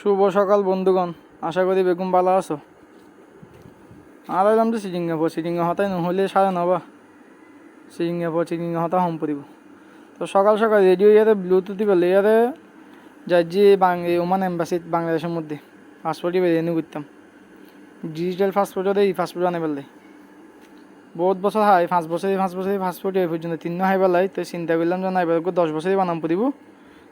শুভ সকাল, বন্ধুগণ। আশা করি বেগুন ভালো আছো। আর এলাম তো সিজিঙ্গা পর, সিজিঙ্গা হতাই নহলে সাড়ে নবা সিজিঙ্গা পর, সিজিঙ্গা হতা হম পড়িব তো সকাল সকাল রেডিও ইয়াতে ব্লুটুথ পেলে ইয়াতে যার যে ওমান এম্বাসিত বাংলাদেশের মধ্যে। পাসপোর্টই বেরিয়ে নিয়ে করতাম ডিজিটাল পাসপোর্টে এই পাসপোর্ট আনে পেলে। বহুত বছর হয় পাঁচ বছরই পাঁচ বছরই পাসপোর্ট এই পর্যন্ত তিন হাই পেলাই। তো চিন্তা করলাম যে না এবার দশ বছরই বানাম পড়িব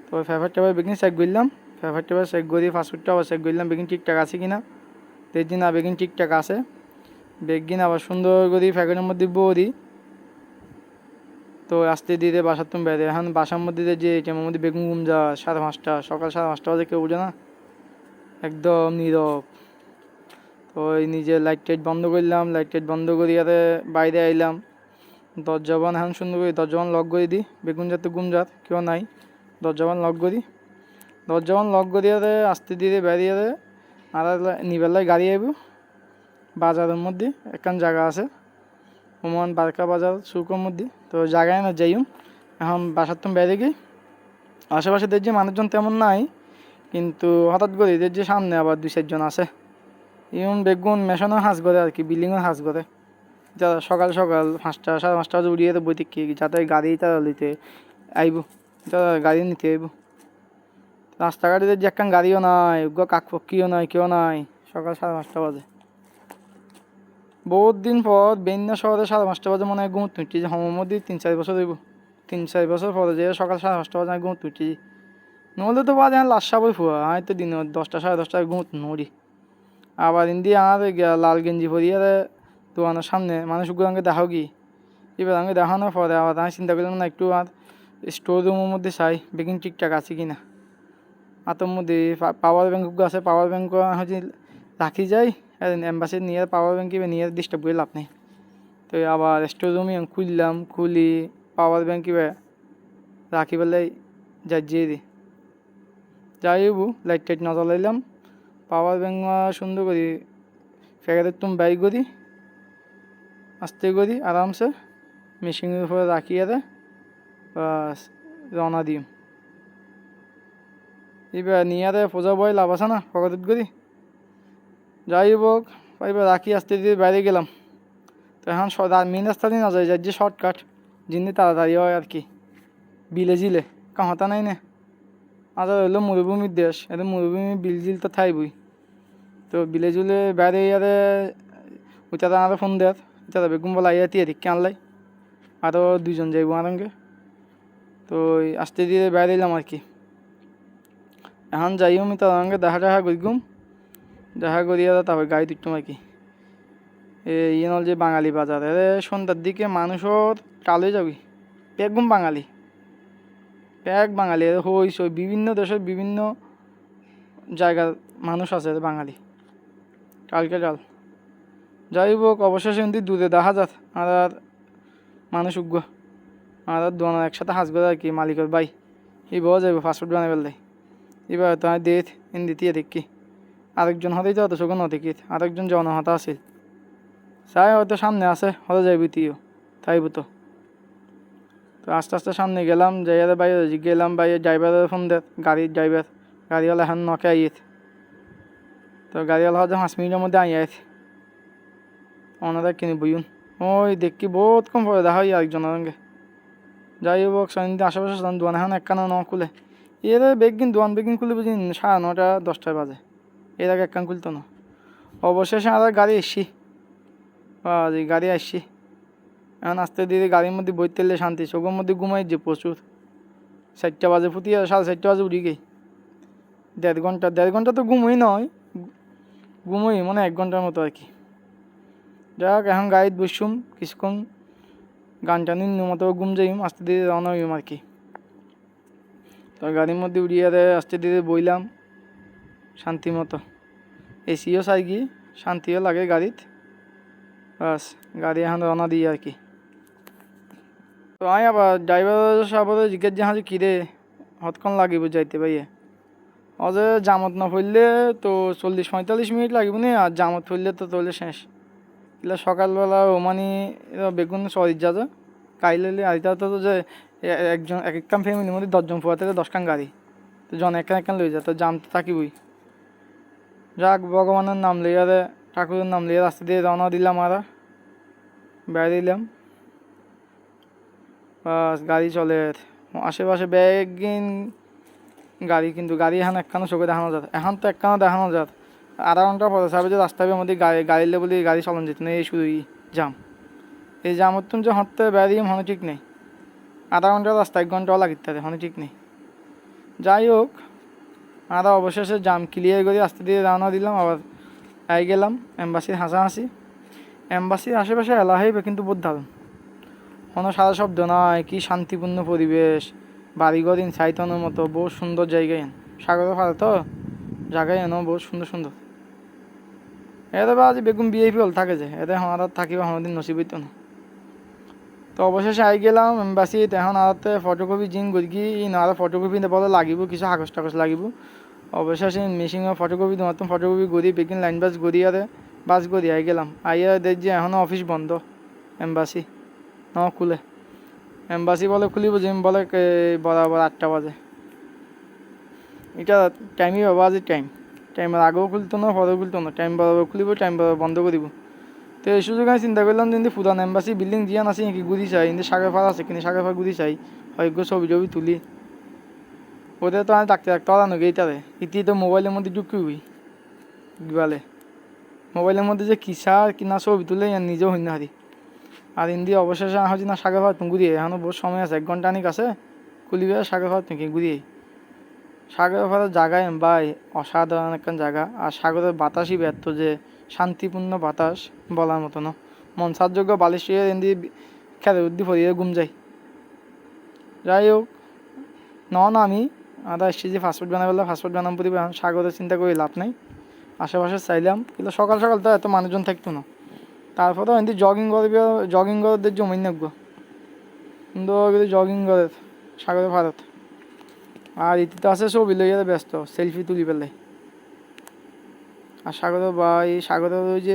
তো ফেভার টেবার বেগিন চেক করলাম ফেভার টেবার চেক করি পাসপোর্টটা আবার চেক করলাম বেগিন ঠিকঠাক আছে কিনা। দেখছি না বেগিন ঠিকঠাক আছে। বেগিন আবার সুন্দর করি ফ্যাকেটের মধ্যে বৌদি তো আস্তে দিতে বাসার তুমি বেড়ে এখন বাসার মধ্যে যে এটিএমের মধ্যে বেগুন ঘুম যা, সাড়ে পাঁচটা, সকাল সাড়ে পাঁচটা বাজে কেউ বুঝে না। একদম নীরব। তো ওই নিজে লাইট টাইট বন্ধ করলাম লাইট টাইট বন্ধ করি আর বাইরে আইলাম। দরজাবান এখন সুন্দর করি দরজাবান লক করে দিই। বেগুন যাতে ঘুম যাত কেউ নাই। দরজাবান লক করি দরজাবান লক করি আর আস্তে দিয়ে বেরিয়ে আর নিবেলায় গাড়ি আইব বাজারের মধ্যে একখান জায়গা আছে। ওমান বারকা বাজার সুকোর মধ্যে। তো জায়গায় না যাইম এখন বাসার তো বেড়ে গিয়ে আশেপাশে দেখছি মানুষজন তেমন নাই। কিন্তু হঠাৎ করে দেখছি সামনে আবার দুই চারজন আছে। ইমন বেগুন মেশানো হাঁস করে আর কি বিল্ডিংও হাঁস করে যা সকাল সকাল পাঁচটা সাড়ে পাঁচটা উড়িয়ে তো বইতে কি, যাতে গাড়ি তারা লইতে আইব যারা গাড়ি নিতে আইব রাস্তাঘাটে যে একখান গাড়িও নাই, উগ্র কাকপক্ষীও নাই, কেউ নাই, সকাল সাড়ে পাঁচটা বাজে। বহুত দিন পর বেন্যা শহরে সাড়ে পাঁচটা বাজে মনে হয় ঘুম তুঁটি যে হমের মধ্যে তিন চার বছর হইব। তিন চার বছর পরে যে সকাল সাড়ে পাঁচটা বাজে আমি ঘুম তুঁটি নহলে তো বাজে লাশ সাবই ফুয়া, আমি তো দিন দশটা সাড়ে দশটায় ঘুম নড়ি। আবার ইন্দি আমার লাল গেঞ্জি পরিয়ে দোকানের সামনে মানুষগুলো আমাকে দেখাও কি? এবার আমাকে দেখানোর পরে আবার আমি চিন্তা করলাম না, একটু আর স্টোর রুমের মধ্যে চাই বেকিং ঠিকঠাক আছে কি না মধ্যে পাওয়ার ব্যাঙ্কগুলো আছে, পাওয়ার ব্যাঙ্ক হচ্ছে রাখি যাই, আর এম্বাসি নিয়ে পাওয়ার ব্যাঙ্কে নিয়ে ডিস্টার্ব করে লাভ নেই। তো আবার স্টোর রুমে খুললাম, খুলি, পাওয়ার ব্যাঙ্কে রাখি পেলাই যাইয়ে দিই। যাই হবু লাইট টাইট না জ্বলাইলাম, পাওয়ার ব্যাঙ্ক সুন্দর করি ফেগারের তুমি বাই করি, আস্তে করি, আরামসে মেশিনের উপরে রাখিয়ে দে বাস রওনা দিম। এবার নিয়ে দে পূজা বয় লাভ আছে না ফকাতত করি যাই হোক এবার রাখি আস্তে দিয়ে বাইরে গেলাম। তো এখন মেন রাস্তা দিয়ে না যায় যার যে শর্টকাট যিনি তাড়াতাড়ি হয় আর কি। বিলে জিলে কাহতা নাই না। আজ হইল মরুভূমির দেশ এটা মরুভূমি বিল জিল তো থাইবই তো বিলে জুলে বাইরে ইয়ারে ওইটা আরও ফোন দেয় এটা বেগুন বলা ইয়া তিয়া আনলাই আরও দুজন যাইব আরঙ্গে তো আস্তে দিয়ে বাইরে এলাম আর কি। এখন যাইও আমি তার সঙ্গে দেখা দেখা করিগুম দেখা করিয়া তারপর গাড়ি তুলতাম আর কি? এই নল যে বাঙালি বাজার এ সন্ধ্যার দিকে মানুষের কালে যাবি। একদম বাঙালি। এক বাঙালি। হইস বিভিন্ন দেশের বিভিন্ন জায়গার মানুষ আছে বাঙালি। কালকে কাল যাই হোক অবশেষে কিন্তু দূরে দেখা যাত আর আর মানুষ উগ্র আর আর দোয়ানো একসাথে হাসবে আর কি মালিকের বাই। এই বউ যাইব ফাস্টফুড বানাই ফেললে এবার তো আমি দেখ ইন দ্বিতীয় দেখি আরেকজন হতেই তো অত শোকন দেখি আরেকজন জন হতা আছিল চাই হয়তো সামনে আছে হতে যাইবি তুইও তাইব তো। তো আস্তে আস্তে সামনে গেলাম যাইয়ারে বাইরে গেলাম, বাইরে ড্রাইভারের ফোন দে গাড়ির ড্রাইভার, গাড়িওয়ালা এখন নকে আইয়েত। তো গাড়িওয়ালা হয়তো পাঁচ মিনিটের মধ্যে আই আইত ওনারা কিনে বইন ওই দেখি বহুত কম পরে দেখা হয় আরেকজনের সঙ্গে। যাই হোক সন্ধ্যে আশেপাশে দোয়ান এখন একখানা ন খুলে। এর বেগিন দোয়ান বেগিন খুলে বুঝি সাড়ে নটা দশটায় বাজে। এর আগে একখান খুলতো না। অবশেষে আর গাড়ি এসছি। গাড়ি আসছি এখন আস্তে ধীরে গাড়ির মধ্যে বইতে এলে শান্তি চোখের মধ্যে ঘুমাই যে প্রচুর। চারটা বাজে ফুটিয়ে সাড়ে চারটা বাজে উঠি গেই। দেড় ঘণ্টা দেড় ঘণ্টা তো ঘুমোই নয়। ঘুমোই মানে এক ঘণ্টার মতো আর কি। যাক এখন গাড়িত বসুম, কিছুক্ষণ গান টানি মতো ঘুম যাইম, আস্তে ধীরে রওনা হইম আর কি। তো গাড়ির মধ্যে উড়িয়ে আস্তে ধীরে বইলাম। শান্তি মতো। এসিও কি? শান্তিও লাগে গাড়িত। বাস, গাড়ি এখন রওনা দিই আর কি। তো আমি আবার ড্রাইভার সাহেবের জিজ্ঞেস যে হাজি কিরে হতক্ষণ লাগিব যাইতে ভাইয়ে। অজে জামত না ফেললে তো চল্লিশ পঁয়তাল্লিশ মিনিট লাগিব নি? আর জামত ফেললে তো তোলে শেষ। এগুলো সকালবেলা ও মানে বেগুন সরির যা। কাইলে আইতে তো যে একজন এক একখান ফ্যামিলির মধ্যে দশজন ফুয়া থেকে, দশখান গাড়ি। তো জন একখান একখান লই যায়, তো জাম তো থাকিবই। যাক, ভগবানের নাম লিয়ে রে ঠাকুরের নাম লিয়ে রাস্তা দিয়ে রওনা দিলাম আর। বেড়ে দিলাম। বাস, গাড়ি চলে। আশেপাশে ব্যাগিন গাড়ি, কিন্তু গাড়ি এখন একখানো চোখে দেখানো যাত। এখন তো একখানো দেখানো যাত। আধা ঘণ্টা পরে সাবে যে রাস্তার মধ্যে গাড়ি গাড়ি বলে গাড়ি চালানো যেত না, এই শুধুই জাম। এই জামত তুমি যে হতে বেরিয়ে মনে ঠিক নেই। আধা ঘণ্টা রাস্তা এক ঘন্টাও লাগিতে মনে ঠিক নেই। যাই হোক আমরা অবশেষে জাম ক্লিয়ার করে রাস্তা দিয়ে রওনা দিলাম, আবার আই গেলাম এম্বাসির হাসাহাসি। এম্বাসির আশেপাশে এলা হইবে কিন্তু বহুত দারুণ কোনো সারা শব্দ নয়, কি শান্তিপূর্ণ পরিবেশ, বাড়িঘর ইন সাইতনের মতো, বহুত সুন্দর জায়গায় এন। সাগরের পাড়ে তো জায়গায় এনো বহুত সুন্দর সুন্দর। এদের বা আজ বেগুন বিএপি হল থাকে যে এদের আমার থাকিব আমাদের নসিব হইতো না। তো অবশেষে আই গেলাম এম্বাসিত এখন আরতে ফটোকপি জিন গড়ি আর ফটোকপি বলে লাগিব, কিছু কাগজ টাগজ লাগিব। অবশেষে মেশিনের ফটোকপি নতুন ফটোকপি গড়ি বেগিন লাইন বাস গড়ি আরে বাস গড়ি আই গেলাম। আইয়া যে এখনও অফিস বন্ধ এম্বাসি ন খুলে। এম্বাসি বলে খুলিব, জিম বলে বরাবর আটটা বাজে। এটা টাইমই বাবা আজি টাইম টাইমের আগেও খুলতো না পরেও খুলতো না টাইম বরাবর খুলিব টাইম বরাবর বন্ধ করিব তো এই সুযোগ আমি চিন্তা করলাম যে পুরান এম্বাসি বিল্ডিং জিয়ান আছে নাকি গুদি চাই কিন্তু সাগর ফার আছে কিন্তু সাগর ফার গুদি চাই। হয় ছবি টবি তুলি। ওদের তো আমি ডাকতে ডাকতে পারানো গেইটারে ইতি তো মোবাইলের মধ্যে ঢুকি হই গিবালে মোবাইলের মধ্যে যে কিসা কিনা ছবি তুলে নিজেও হইনা হারি। আর ইন্দি অবশেষে হচ্ছে না সাগর ফার তুমি ঘুরিয়ে এখনও বহুত সময় আছে, এক ঘণ্টা আনিক আছে। খুলিবে সাগর ফার তুমি ঘুরিয়ে সাগরের ফারের জায়গায় ভাই অসাধারণ একটা জায়গা আর সাগরের বাতাসই ব্যর্থ যে শান্তিপূর্ণ বাতাস বলার মতো না। মনসারযোগ্য বালিশ এন্দি খেলে উদ্দি ফরিয়ে ঘুম যাই যাই হোক, ন, না, আমি আদা এসছি যে ফাস্টফুড বানাবে ফাস্টফুড বানাম এখন সাগরের চিন্তা করে লাভ নাই। আশেপাশে চাইলাম, কিন্তু সকাল সকাল তো এত মানুষজন থাকতো না। তারপরেও এমনি জগিং করবে জগিং করদের জমিন নাকবো কিন্তু কিন্তু জগিং করে, সাগরে ভারত। আর ইতি তো আছে ছবি লইয়া ব্যস্ত সেলফি তুলি পেলাই আর বা এই সাগরের ওই যে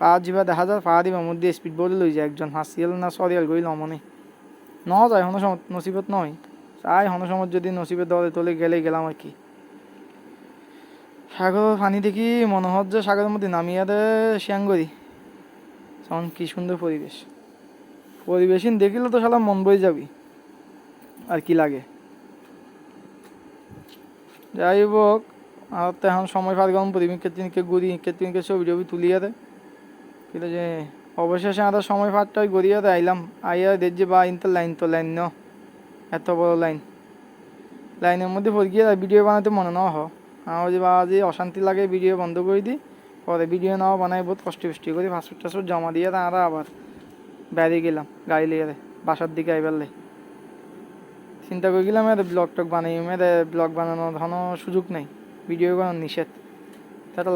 পা যিবা দেখা যায় পা দিবার মধ্যে স্পিড বোর্ডে লই যায় একজন। হাসিয়াল না সরিয়াল গই লমনে ন যায় হনো নসিবত নয় চাই হনো যদি নসিবের দলে তলে গেলে গেলাম আর কি। সাগর পানি দেখি মনে যে সাগরের মধ্যে নামিয়া দে শিয়াঙ্গরি তখন কি সুন্দর পরিবেশ পরিবেশিন দেখিলে তো শালা মন বই যাবি। আর কি লাগে। যাই হোক আর তো এখন সময় পার গরম পরিবেশ কেতিনকে ঘুরি কেতিনকে ছবি টবি তুলিয়ে দেয় কিন্তু যে অবশেষে আমরা সময় পারটাই গড়িয়ে দেয় আইলাম। আইয়া দেখছি বা ইনতে লাইন তো লাইন ন। এত বড় লাইন। লাইনের মধ্যে পড়ে গিয়ে ভিডিও বানাতে মনে না হ। আমার যে বা যে অশান্তি লাগে, ভিডিও বন্ধ করে দিই পরে ভিডিও নাও বানাই, বহুত কষ্ট ফিষ্টি করি, পাসপোর্ট টাসপোর্ট জমা দিয়ে তারা আবার বেরিয়ে গেলাম, গাড়ি লিয়ে বাসার দিকে আইবারলে চিন্তা করে গেলাম এদের ব্লগ টক বানাই এদের ব্লগ বানানোর কোনো সুযোগ নেই। ভিডিও বানানোর নিষেধ। তাহলে